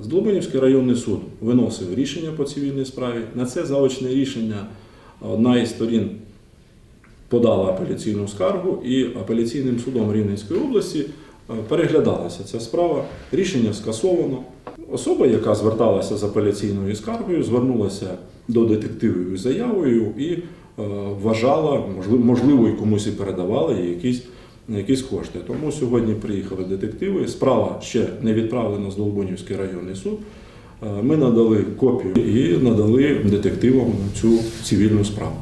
Здолбанівський районний суд виносив рішення по цивільній справі. На це заочне рішення е, одна із сторін подала апеляційну скаргу, і апеляційним судом Рівненської області е, переглядалася ця справа. Рішення скасовано. Особа, яка зверталася з апеляційною скаргою, звернулася до детективів із заявою і е, вважала, можливо, і комусь і передавала якісь, якісь кошти. Тому сьогодні приїхали детективи. Справа ще не відправлена з Долбунівський районний суд. Е, Ми надали копію і надали детективам цю цивільну справу.